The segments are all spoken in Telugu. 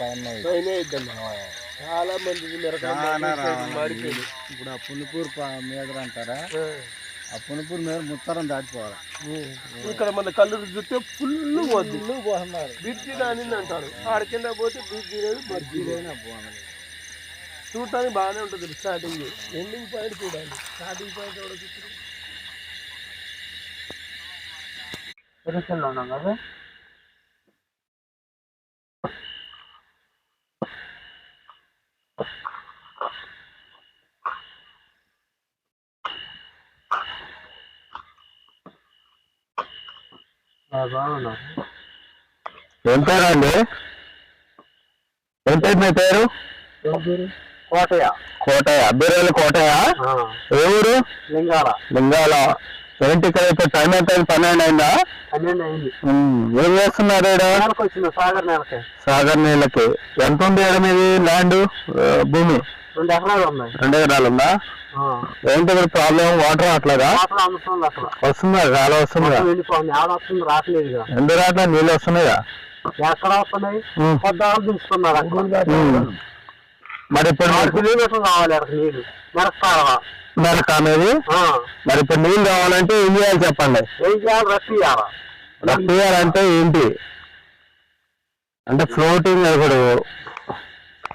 పైన ఇద్దాం చాలా మంది. మాడిపోయింది ఇప్పుడు ఆ పునుపూరు ప- మీద అంటారా? ఆ. పునుపూరు మీద ముత్తరం దాటిపోవాలి. ఇక్కడ మన కళ్ళు చూస్తే ఫుల్ పోద్ది. పోతున్నారు బ్రిడ్జి దాని అంటారు. ఆడ కింద పోతే బ్రిడ్జి లేదు బర్జీ లేదు. చూడటానికి బాగానే ఉంటుంది స్టార్టింగ్ ఎండింగ్ పాయింట్ చూడాలి. స్టార్టింగ్ పాయింట్ ఎవడో చూస్తుంది ఉన్నాం కదా. బాగున్నా. ఏం పేరు అండి? ఏం పేరు మీ పేరు? కోటయ్య. కోటయ్య. అబ్బేరేలు కోటయ్య? ఏ ఊరు? లింగాల. లింగాల. ఏంటి ఇక్కడ ఇప్పుడు టైం ఎంత అయింది? పన్నెండు అయిందా? పన్నెండు అయింది. ఏం చేస్తున్నారు సాగర్ నెలకి. సాగర్ నీళ్ళకి ఎంత ఉంది మీది? ల్యాండ్? భూమి? రెండు ఎకరాలు ఉన్నాయి. రెండు ఎకరాలు ఉందా? ఏంటి ఇక్కడ ప్రాబ్లం వాటర్ అసలు. వస్తుందా? గాలి వస్తుందా? వెళ్ళిపోయింది. ఆడ వస్తుంది రావట్లేదు ఎందుకు రాట్లా నీళ్ళు వస్తున్నాయా? ఎక్కడ వస్తున్నాయి. పొద్దాలు దించుతున్నారు. మరి ఇప్పుడు కిలోమీటర్లు కావాలి అక్కడ? నీళ్ళు. మెరకాలవా మెరక అనేది? మరి ఇప్పుడు నీళ్ళు కావాలంటే ఏం చేయాలి చెప్పండి? ఏం చేయాలి? రట్టి ఇవ్వాలా రప్పియర్ అంటే ఏంటి? అంటే ఫ్లోటింగ్ ఇప్పుడు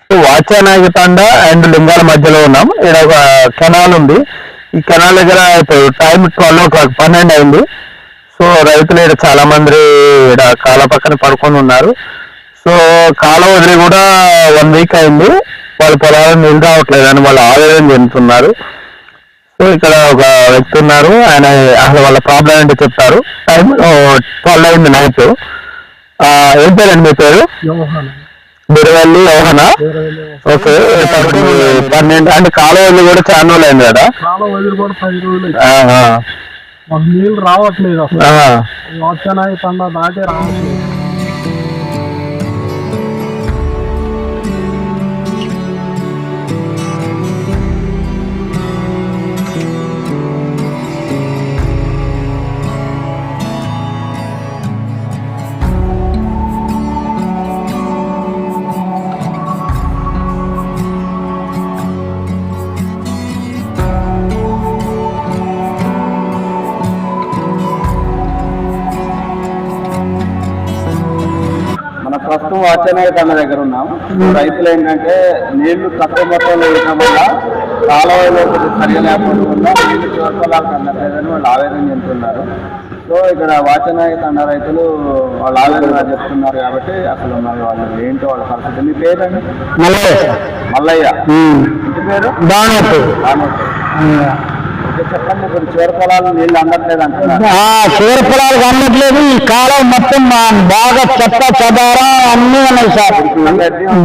వాచానాయక తండ అండ్ లింగాల మధ్యలో ఉన్నాం. ఇక్కడ ఒక కెనాల్ ఉంది. ఈ కెనాల్ దగ్గర ఇప్పుడు టైం ట్వెల్వ్ ఓ క్లాక్ పన్నెండు అయింది. సో రైతులు ఇక్కడ చాలా మంది ఇక్కడ కాల పక్కన పడుకొని ఉన్నారు. సో కాల వదిలి కూడా వన్ వీక్ అయింది. వాళ్ళ పొలాలు నీళ్ళు రావట్లేదు అని వాళ్ళు ఆవేదన చెందుతున్నారు. సో ఇక్కడ ఒక వ్యక్తి ఉన్నారు. ఆయన అసలు వాళ్ళ ప్రాబ్లం ఏంటో చెప్తారు. టైం ట్వెల్వ్ అయింది నైట్. ఏం పేరండి మీ పేరు? బిరవల్లి యోహన? ఓకే పన్నెండు అంటే కాలువలు కూడా చాలా రోజులు అయింది కదా? కూడా పది రోజులు నీళ్ళు రావట్లేదు అసలు. వచ్చానాయి పండ దాటే రావట్లేదు. వాచనాయ తండ దగ్గర ఉన్నాం రైతులు ఏంటంటే నీళ్ళు తక్కువ మొత్తంలో వేయడం వల్ల కాలువలో సరిగా లేకపోవడం వల్ల నీళ్ళు చివరి పొలాలకు అందట్లేదని వాళ్ళు ఆవేదన చెందుతున్నారు. సో ఇక్కడ వాచనాయ తండ రైతులు వాళ్ళు ఆవేదన చెప్తున్నారు కాబట్టి అసలు మరి వాళ్ళు ఏంటో వాళ్ళ పరిస్థితి? మీ పేరండి? మల్లయ్య. మల్లయ్య. ఇంటి పేరు? బానోతు. రానోతు. చివరి పొలాలు పొలాలకు అందట్లేదు ఈ కాలం మొత్తం బాగా చెత్త చెదారం అన్నీ ఉన్నాయి సార్.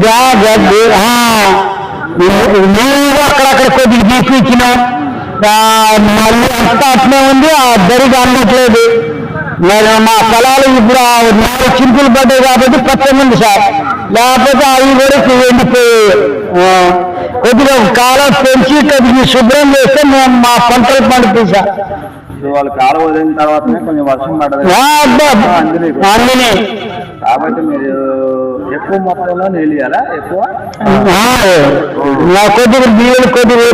గా గడ్డి అక్కడక్కడ కొద్దిగా తీసుకొచ్చిన మళ్ళీ అంతా అట్లే ఉంది ఆ దరిగా అందట్లేదు. నేను మా పొలాలు ఇప్పుడు నాలుగు చింపులు పడ్డాయి కాబట్టి పచ్చని ఉంది సార్. లేకపోతే అవి కూడా ఎండిపోయి కొద్దిగా కాలం పెంచి కొద్దిగా శుభ్రం చేస్తే మేము మా పంటలు ఇప్పుడు వాళ్ళు కాలువ వదిలిన తర్వాతనే కొంచెం వర్షం పడదు అందునే కాబట్టి మీరు ఎక్కువ మొత్తంలో నీళ్ళు ఇవ్వాలా ఎక్కువ? నా కొద్దిగా బియ్యం కొద్దిగా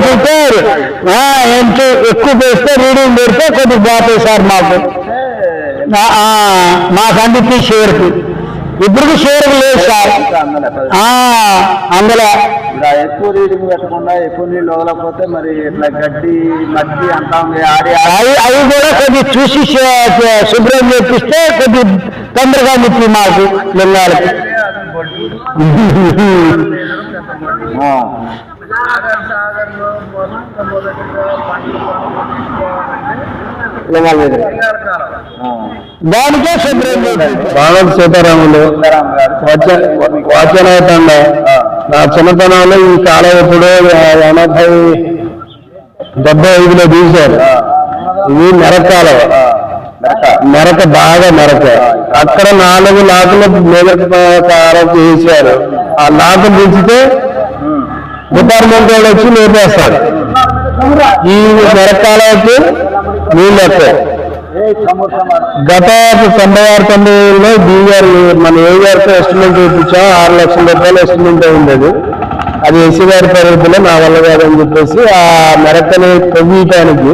ఎంత ఎక్కువ వేస్తే రీడింగ్ పెడితే కొద్దిగా పోతాయి సార్ మాకు. మాకు అందుకే షేర్కి. ఇప్పుడు షేర్ లేదు సార్. ఆ, అందులో ఎక్కువ రీడింగ్ పెట్టకుండా ఎక్కువ నీళ్ళు వదలకపోతే మరి ఇట్లా గడ్డి మట్టి అంతా ఉంది ఆడి అవి అవి కూడా కొద్దిగా చూసి శుభ్రం చేపిస్తే కొద్ది తొందరగా నిప్పి మాకు లింగాలకి. మీద ఆ. దానికే భారత సీతారాములు వాచనవుతుండ నా చిన్నతనంలో ఈ కాలం ఇప్పుడు ఎనభై డెబ్బై ఐదులో తీశారు. ఇది మెరకాలం. మెరక. బాగా మెరక. అక్కడ నాలుగు నాకులు మెరకారం చేశారు. ఆ నాకులు పెంచితే డిపార్ట్మెంట్ వాళ్ళు వచ్చి లేపేస్తారు. ఈ మెరకాలకి నీళ్ళు వస్తాయి గత తొంభై ఆరు తొంభైలో బీఆర్ మన ఏ గారితో ఎస్టిమేట్ చూపించా ఆరు లక్షల రూపాయలు ఎస్టిమేట్ అయింది అది ఎస్సీ గారి పరిధిలో నా వల్ల కాదని చెప్పేసి ఆ మెరకని తవ్వియటానికి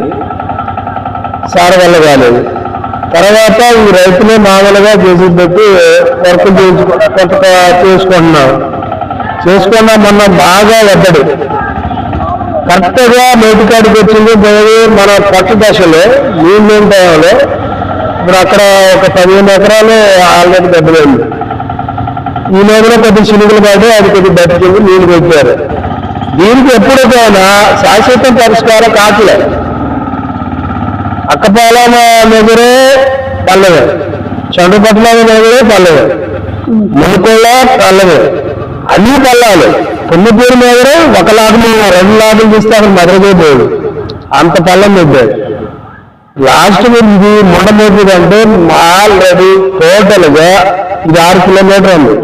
సార్ వల్ల కాలేదు. తర్వాత ఈ రైతులే మామూలుగా చేసి పెట్టి వర్క్ చేయించుకో కొంత చేసుకుంటున్నాం. చేసుకున్నా మొన్న బాగా వద్దడు కరెక్ట్గా నోటికాడికి వచ్చింది మన పట్టు దశలో నీళ్ళు ఉంటాయో ఇప్పుడు అక్కడ ఒక పదిహేను ఎకరాలు ఆల్రెడీ దెబ్బతింది ఈ లోపల కొద్ది చినుకులు పడి అది కొద్ది బతికింది నీళ్ళు పెట్టారు దీనికి ఎప్పుడైనా శాశ్వత పరిష్కారం కాకలే అక్కపాలెం దగ్గరే పల్లవే. చండుపట్ల దగ్గరే పల్లవే. మునుకోళ్ళ పల్లవే. అన్ని పల్లాలు. పొన్నిపూరి మీద ఒక లాభం రెండు లాభం తీస్తే అక్కడ మదరకే అంత పళ్ళం పెట్టాడు లాస్ట్ ఇది మొండమోపి అంటే ఆల్రెడీ టోటల్గా ఇది ఆరు కిలోమీటర్ ఉంది.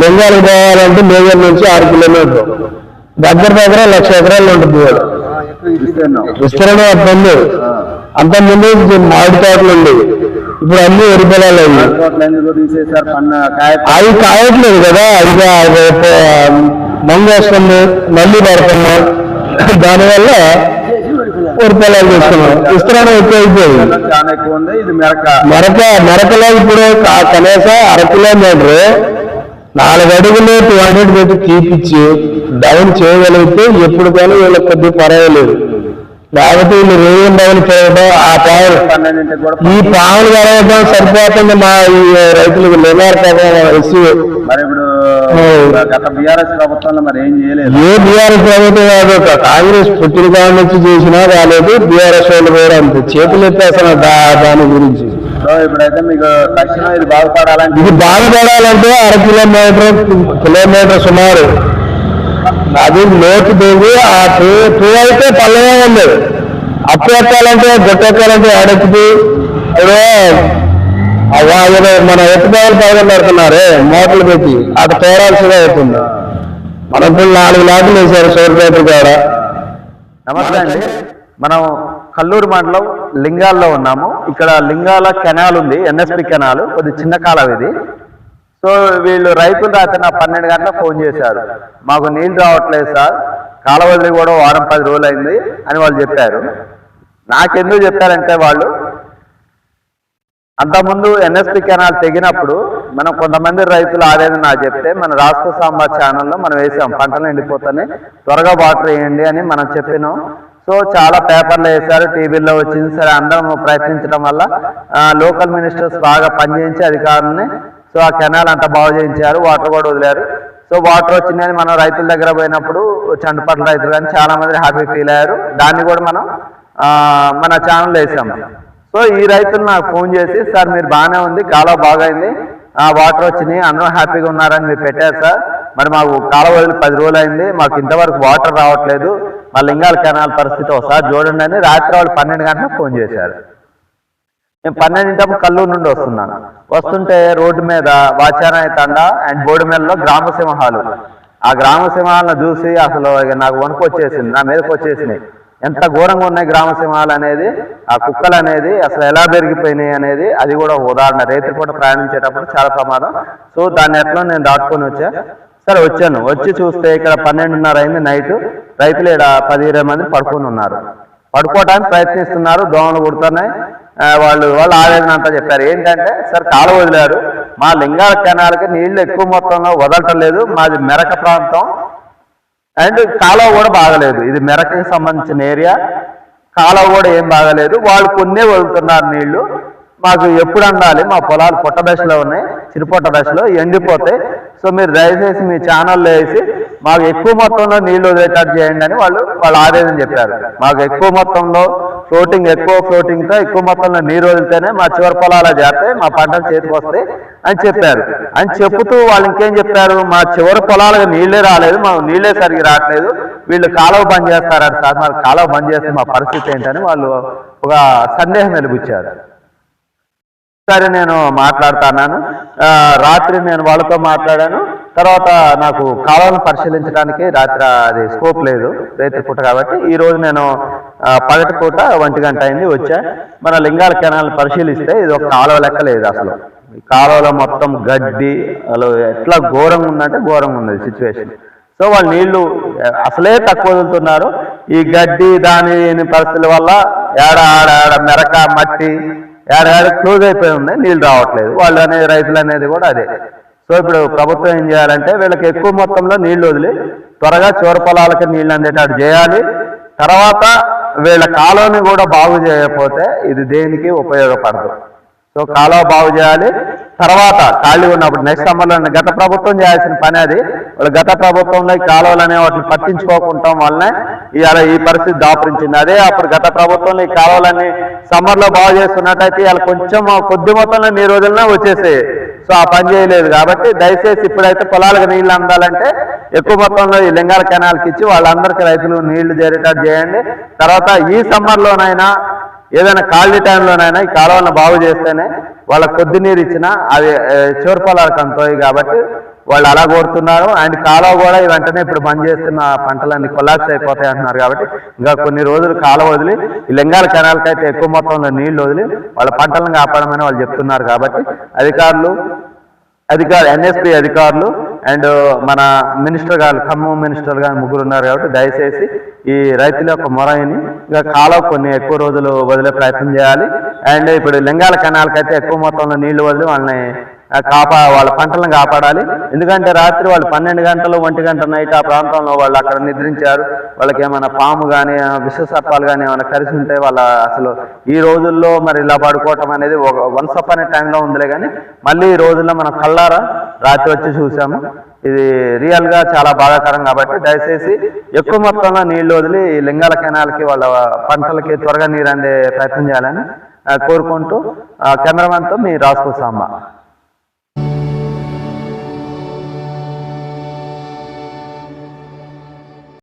లింగాలకు పోవాలంటే మేజర్ నుంచి ఆరు కిలోమీటర్ దగ్గర దగ్గర లక్ష ఎకరాలు ఉంటుంది వాడు విస్తరణ అట్లా అంత ముందు మామిడి తోటలు ఉండేవి. ఇప్పుడు అన్ని వరి పొలాలు అయ్యి అవి కాయట్లేదు కదా అది మంగు వస్తుంది మళ్ళీ పడుతున్నాం దానివల్ల వరి పొలాలు చేస్తున్నాం విస్తరణ ఎక్కువ అయిపోయింది చాలా ఎక్కువ మెరక మెరకలో ఇప్పుడు కనీసం అర కిలోమీటర్ నాలుగు అడుగులు టూ హండ్రెడ్ పెట్టి తీపిచ్చి డౌన్ చేయగలిగితే ఎప్పుడు కానీ వీళ్ళకి కొద్దిగా పర్వాలేదు. లేకపోతే వీళ్ళు రేయం డౌన్ చేయడం ఆ పావులు. ఈ పావులు కలవడం సరిపోతుంది మా ఈ రైతులకు ఇష్యూ. మరి ఇప్పుడు గత బీఆర్ఎస్ ప్రభుత్వంలో మరి ఏం బీఆర్ఎస్ ప్రభుత్వం కాదు కాంగ్రెస్ పుట్టిన కాడ నుంచి చేసినా రాలేదు బీఆర్ఎస్ వాళ్ళు కూడా అంతే. చేతులు ఎత్తేస్తున్న దాని గురించి. ఇప్పుడైతే మీకు తక్షణం ఇది బాగుపడాలంటే ఇది బాగుపడాలంటే అర కిలోమీటర్ కిలోమీటర్ సుమారు. అది లోతు దిగి ఆ టూ టూ అయితే పల్లెమే ఉంది. అప్పు ఎక్కాలంటే గొట్ట ఎక్కాలంటే ఆడెక్కింది అదే అవ్వ మన ఎత్తుకోవాలి పైన పెడుతున్నారే మోటలు పెట్టి. అటు తోడాల్సిగా అవుతుంది. మన ఇప్పుడు నాలుగు లాకులు వేశారు సూర్యపేట కూడా. నమస్తే అండి. మనం కల్లూరు మండలం లింగాల్లో ఉన్నాము. ఇక్కడ లింగాల కెనాల్ ఉంది ఎన్ఎస్పి కెనాల్ కొద్ది చిన్న కాలం ఇది. సో వీళ్ళు రైతులు రాత్రి నా పన్నెండు గంటలకు ఫోన్ చేశారు. మాకు నీళ్ళు రావట్లేదు సార్. కాలవదిలి కూడా వారం పది రోజులు అయింది అని వాళ్ళు చెప్పారు. నాకెందుకు చెప్పారంటే వాళ్ళు అంతకుముందు ఎన్ఎస్పి కెనాల్ తెగినప్పుడు మనం కొంతమంది రైతులు ఆడేది నాకు చెప్తే మన రాష్ట్ర సాంబార్ ఛానల్లో మనం వేసాం పంటలు ఎండిపోతాయి త్వరగా వాటర్ వేయండి అని మనం చెప్పినాం. సో చాలా పేపర్లు వేశారు టీవీలో వచ్చింది. సరే అందరం ప్రయత్నించడం వల్ల లోకల్ మినిస్టర్స్ బాగా పనిచేయించి అధికారులని సో ఆ కెనాల్ అంతా బాగు చేయించారు వాటర్ కూడా వదిలారు. సో వాటర్ వచ్చిందని మనం రైతుల దగ్గర పోయినప్పుడు చండపట్ల రైతులు కానీ చాలా మంది హ్యాపీ ఫీల్ అయ్యారు. దాన్ని కూడా మనం మన ఛానల్ వేసాం. సో ఈ రైతులు నాకు ఫోన్ చేసి సార్ మీరు బాగానే ఉంది కాలువ బాగైంది ఆ వాటర్ వచ్చినాయి అందరూ హ్యాపీగా ఉన్నారని మీరు పెట్టారు సార్. మరి మాకు కాలువ వదిలి పది రోజులు అయింది మాకు ఇంతవరకు వాటర్ రావట్లేదు మా లింగాల కెనాల్ పరిస్థితి ఒకసారి చూడండి అని రాత్రి వాళ్ళు పన్నెండు గంటలకు ఫోన్ చేశారు. నేను పన్నెండింటప్పుడు కల్లూరు నుండి వస్తున్నాను. వస్తుంటే రోడ్డు మీద వాచారాయ తండ అండ్ మీదలో గ్రామ సింహాలు. ఆ గ్రామ సింహాలను చూసి అసలు నాకు వణుకు వచ్చేసింది నా మీదకి వచ్చేసినాయి. ఎంత ఘోరంగా ఉన్నాయి గ్రామ సింహాలు అనేది ఆ కుక్కలు అనేది అసలు ఎలా పెరిగిపోయినాయి అనేది అది కూడా ఉదాహరణ. రైతులు కూడా ప్రయాణించేటప్పుడు చాలా ప్రమాదం. సో దాన్ని ఎట్లా నేను దాటుకొని వచ్చా? సరే వచ్చాను. వచ్చి చూస్తే ఇక్కడ పన్నెండున్నర అయింది నైట్. రైతులు ఇక్కడ పది ఇరవై మంది పడుకొని ఉన్నారు. పడుకోవడానికి ప్రయత్నిస్తున్నారు దోమలు కుడుతున్నాయి. వాళ్ళు వాళ్ళు ఆవేదన అంతా చెప్పారు. ఏంటంటే సార్ కాలువ వదిలారు. మా లింగాల కెనాల్కి నీళ్ళు ఎక్కువ మొత్తంలో వదలటం లేదు. మాది మెరక ప్రాంతం. అండ్ కాలువ కూడా బాగలేదు. ఇది మెరకకి సంబంధించిన ఏరియా. కాలువ కూడా ఏం బాగలేదు. వాళ్ళు కొన్నే వదులుతున్నారు నీళ్ళు మాకు ఎప్పుడు అందాలి? మా పొలాలు పొట్ట దశలో ఉన్నాయి చిరుపొట్ట దశలో ఎండిపోతాయి. సో మీరు దయచేసి మీ ఛానల్లో వేసి మాకు ఎక్కువ మొత్తంలో నీళ్ళు వదిలేటట్టు చేయండి అని వాళ్ళు వాళ్ళు ఆవేదన చెప్పారు. మాకు ఎక్కువ మొత్తంలో ఫ్లోటింగ్ ఎక్కువ ఫ్లోటింగ్తో ఎక్కువ మొత్తంలో నీరు వదిలితేనే మా చివరి పొలాల చేస్తే మా పంటలు చేతికి వస్తాయి అని చెప్పారు. అని చెప్తూ వాళ్ళు ఇంకేం చెప్పారు? మా చివరి పొలాలకు నీళ్ళే రాలేదు మాకు నీళ్ళే సరిగ్గా రావట్లేదు. వీళ్ళు కాలువ బంద్ చేస్తారట సార్ మరి కాలువ బంద్ చేస్తే మా పరిస్థితి ఏంటని వాళ్ళు ఒక సందేహం వెలిపించారు సరే నేను మాట్లాడుతున్నాను. రాత్రి నేను వాళ్ళతో మాట్లాడాను. తర్వాత నాకు కాలువలను పరిశీలించడానికి రాత్రి అది స్కోప్ లేదు రైతు పూట కాబట్టి. ఈ రోజు నేను పగటి పూట ఒంటి గంట అయింది వచ్చా. మన లింగాల కెనాల్ పరిశీలిస్తే ఇది ఒక కాలువ లెక్క లేదు అసలు. ఈ కాలువలో మొత్తం గడ్డి అలా ఎట్లా ఘోరంగా ఉందంటే ఘోరంగా ఉంది సిచ్యువేషన్ సో వాళ్ళు నీళ్ళు అసలే తక్కువ వదులుతున్నారు. ఈ గడ్డి దాని పరిస్థితుల వల్ల ఏడ ఆడ ఆడ మెరక మట్టి ఏడాది క్లోజ్ అయిపోయి ఉంది నీళ్ళు రావట్లేదు. వాళ్ళు అనేది రైతులు అనేది కూడా అదే. సో ఇప్పుడు ప్రభుత్వం ఏం చేయాలంటే వీళ్ళకి ఎక్కువ మొత్తంలో నీళ్ళు వదిలి త్వరగా చివర పొలాలకి నీళ్ళు అందేటట్టు చేయాలి. తర్వాత వీళ్ళ కాలువని కూడా బాగు చేయకపోతే ఇది దేనికి ఉపయోగపడదు. సో కాలువ బాగు చేయాలి. తర్వాత ఖాళీ ఉన్నప్పుడు నెక్స్ట్ సమ్మర్లో గత ప్రభుత్వం చేయాల్సిన పని అది. వాళ్ళు గత ప్రభుత్వంలో ఈ కాలువలు అనే వాటిని పట్టించుకోకుండా వల్లనే ఇవాళ ఈ పరిస్థితి దాపరించింది. అదే అప్పుడు గత ప్రభుత్వంలో ఈ కాలువలన్నీ సమ్మర్లో బాగు చేస్తున్నట్టయితే ఇవాళ కొంచెం కొద్ది మొత్తంలో నీరు వదిలినా వచ్చేసాయి. సో ఆ పని చేయలేదు కాబట్టి దయచేసి ఇప్పుడైతే పొలాలకు నీళ్ళు అందాలంటే ఎక్కువ మొత్తంలో ఈ లింగాల కెనాల్కి ఇచ్చి వాళ్ళందరికీ రైతులు నీళ్ళు చేరేటట్టు చేయండి. తర్వాత ఈ సమ్మర్లోనైనా ఏదైనా ఖాళీ టైంలోనైనా ఈ కాలువలను బాగు చేస్తేనే వాళ్ళ కొద్ది నీరు ఇచ్చినా అది ఏ, అంతోయి కాబట్టి వాళ్ళు అలా కోరుతున్నారు. అండ్ కాలువ కూడా వెంటనే ఇప్పుడు బంద్ చేస్తున్న పంటలన్నీ కొలాప్స్ అయిపోతాయి అంటున్నారు కాబట్టి ఇంకా కొన్ని రోజులు కాలువ వదిలి ఈ లింగాల కెనాల్కి అయితే ఎక్కువ మొత్తంలో నీళ్ళు వదిలి వాళ్ళ పంటలను కాపాడమని వాళ్ళు చెప్తున్నారు కాబట్టి అధికారులు అధికారు ఎన్ఎస్పి అధికారులు అండ్ uh, మన మినిస్టర్ గారు ఖమ్మం మినిస్టర్ గారు ముగ్గురు ఉన్నారు కాబట్టి దయచేసి ఈ రైతుల యొక్క మొరయిని ఇంకా కాలం కొన్ని ఎక్కువ రోజులు వదిలే ప్రయత్నం చేయాలి. అండ్ ఇప్పుడు లింగాల కెనాల్కి అయితే ఎక్కువ మొత్తంలో నీళ్ళు వదిలి వాళ్ళని కాపా వాళ్ళ పంటలను కాపాడాలి. ఎందుకంటే రాత్రి వాళ్ళు పన్నెండు గంటలు ఒంటి గంట నైట్ ఆ ప్రాంతంలో వాళ్ళు అక్కడ నిద్రించారు. వాళ్ళకి ఏమైనా పాము కానీ విష కానీ ఏమైనా కలిసి ఉంటే వాళ్ళ అసలు ఈ రోజుల్లో మరి ఇలా పడుకోవటం అనేది ఒక వన్స్ అప్ అనే టైంలో ఉందిలే కానీ మళ్ళీ ఈ రోజుల్లో మనం కళ్ళారా రాత్రి వచ్చి చూసాము. ఇది రియల్గా చాలా బాధాకరం కాబట్టి దయచేసి ఎక్కువ మొత్తంలో నీళ్ళు వదిలి లింగాల కెనాల్కి వాళ్ళ పంటలకి త్వరగా నీరు అందే ప్రయత్నం చేయాలని కోరుకుంటూ కెమెరామెన్తో మీ రాసుకోసా అమ్మ.